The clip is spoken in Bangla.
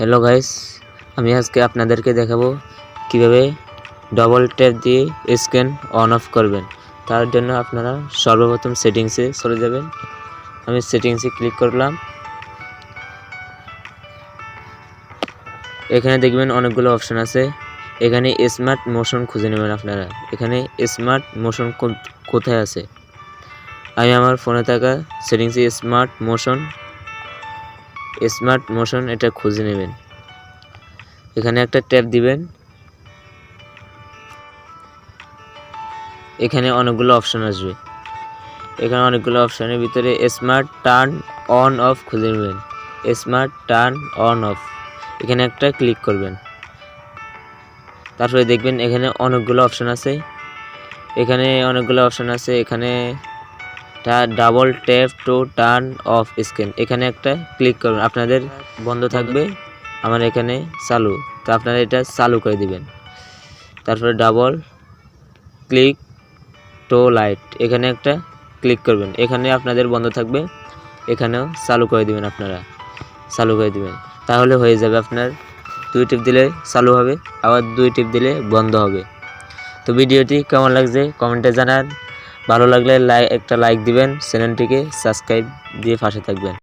হ্যালো গাইস আমি আজকে আপনাদেরকে দেখাবো কীভাবে ডবল ট্যাপ দিয়ে স্ক্যান অন অফ করবেন। তার জন্য আপনারা সর্বপ্রথম সেটিংসে চলে যাবেন। আমি সেটিংসে ক্লিক করলাম। এখানে দেখবেন অনেকগুলো অপশন আছে। এখানে স্মার্ট মোশন খুঁজে নেবেন আপনারা। এখানে স্মার্ট মোশন কোথায় আছে? আমি আমার ফোনে থাকা সেটিংসে স্মার্ট মোশন স্মার্ট মোশন এটা খুঁজে নেবেন। এখানে একটা ট্যাপ দিবেন। এখানে অনেকগুলো অপশন আসবে। এখানে অনেকগুলো অপশনের ভিতরে স্মার্ট টার্ন অন অফ খুঁজে নেবেন। Smart turn on off. এখানে একটা ক্লিক করবেন। তারপরে দেখবেন এখানে অনেকগুলো অপশন আছে। এখানে অনেকগুলো অপশন আছে। এখানে double tap to turn off screen এখানে একটা ক্লিক করুন। আপনাদের বন্ধ থাকবে আমার এখানে চালু। তো আপনারা এটা চালু করে দিবেন। তারপরে ডাবল ক্লিক টো লাইট এখানে একটা ক্লিক করবেন। এখানে আপনাদের বন্ধ থাকবে। এখানেও চালু করে দিবেন আপনারা। চালু করে দিবেন। তাহলে হয়ে যাবে আপনার দুই টিপ দিলে চালু হবে, আবার দুই টিপ দিলে বন্ধ হবে। তো ভিডিওটি কেমন লাগছে কমেন্টে জানান। ভালো লাগলে একটা লাইক দিবেন চ্যানেলটিকে সাবস্ক্রাইব দিয়ে পাশে থাকবেন।